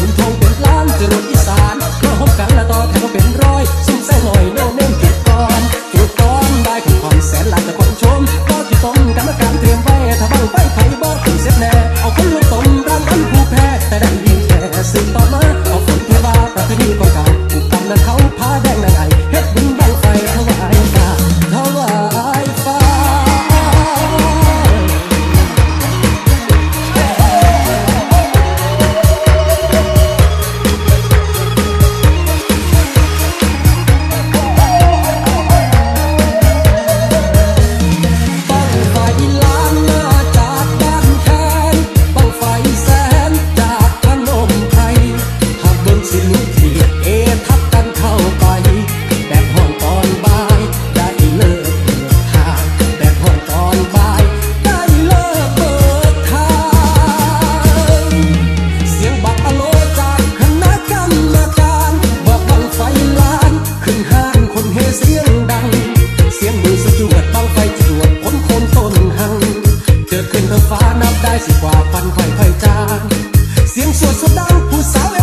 ลุ่มทองเป็นล้านจะรวดอีสานก็หอบกันละต่อแถวเป็นร้อยสุดแสนหน่อย เสียงดัง เสียงมือสะจวดบังไฟจรวดพ้นโคนต้นหังเกิดขึ้นเธอฟ้านับได้สิกว่าฟันไฟไฟจางเสียงสวดสดังผู้สาว